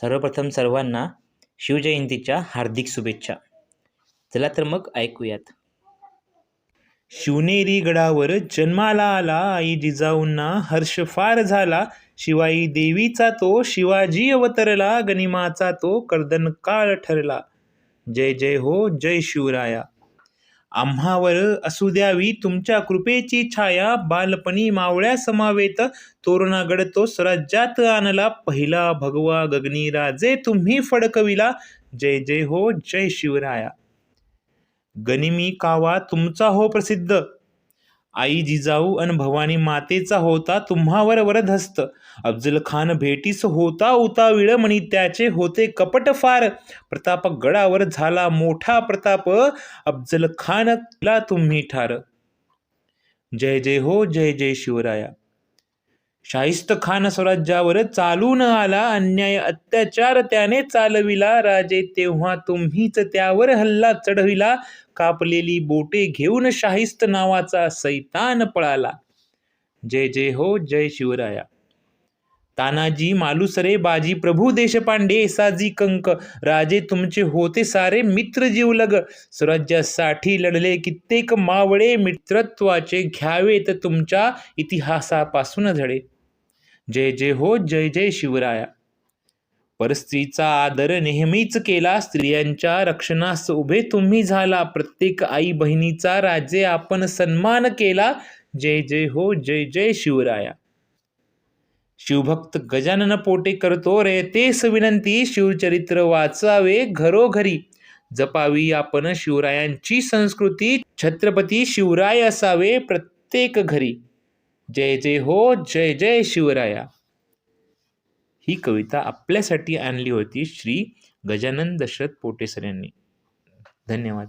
सर्वप्रथम सर्वांना शिवजयंतीच्या हार्दिक शुभेच्छा. चला तर मग ऐकूयात. शिवनेरी गडावर जन्माला आला आई जिजाऊंना हर्ष फार झाला. शिवाई देवीचा तो शिवाजी अवतरला गनिमाचा तो कर्दन काळ ठरला. जय जय हो जय शिवराया. आम्हावर असू द्यावी. तुमच्या कृपेची छाया बालपणी मावळ्या समावेत तोरणा गडतोस स्वराज्यात आणला. पहिला भगवा गगनी राजे तुम्ही फडकविला. जय जय हो जय शिवराया. गनिमी कावा तुमचा हो प्रसिद्ध. आई जिजाऊ अन भवानी मातेचा होता तुम्हावर वरदहस्त अफजल खान भेटीस होता उताविळ म्हणी त्याचे होते कपट फार. प्रताप गडावर झाला मोठा प्रताप अफजल खान तुम्ही ठार. जय जय हो जय जय शिवराया. शाहिस्त खान स्वराज्यावर चालून आला अन्याय अत्याचार त्याने चालविला. राजे तेव्हा तुम्हीच त्यावर हल्ला चढविला. कापलेली बोटे घेऊन शाहिस्त नावाचा सैतान पळाला. जय जय हो जय शिवराया. तानाजी मालुसरे बाजी प्रभू देशपांडे साजी कंक राजे तुमचे होते सारे मित्र जीवलग. स्वराज्यासाठी लढले कित्येक मावळे मित्रत्वाचे घ्यावेत तुमच्या इतिहासापासून धडे. जय जय हो जय जय शिवराया. परस्त्रीचा आदर नेहमीच केला स्त्रियांच्या रक्षणास उभे तुम्ही झाला. प्रत्येक आई बहिणीचा राजे आपण सन्मान केला. जय जय हो जय जय शिवराया. शिवभक्त गजानन पोटे करतो रे तेस विनंती शिवचरित्र वाचावे घरोघरी. जपावी आपण शिवरायांची संस्कृती छत्रपती शिवराय असावे प्रत्येक घरी. जय जय हो जय जय शिवराया. ही कविता आपल्यासाठी आणली होती श्री गजानन दशरथ पोटेसर यांनी. धन्यवाद.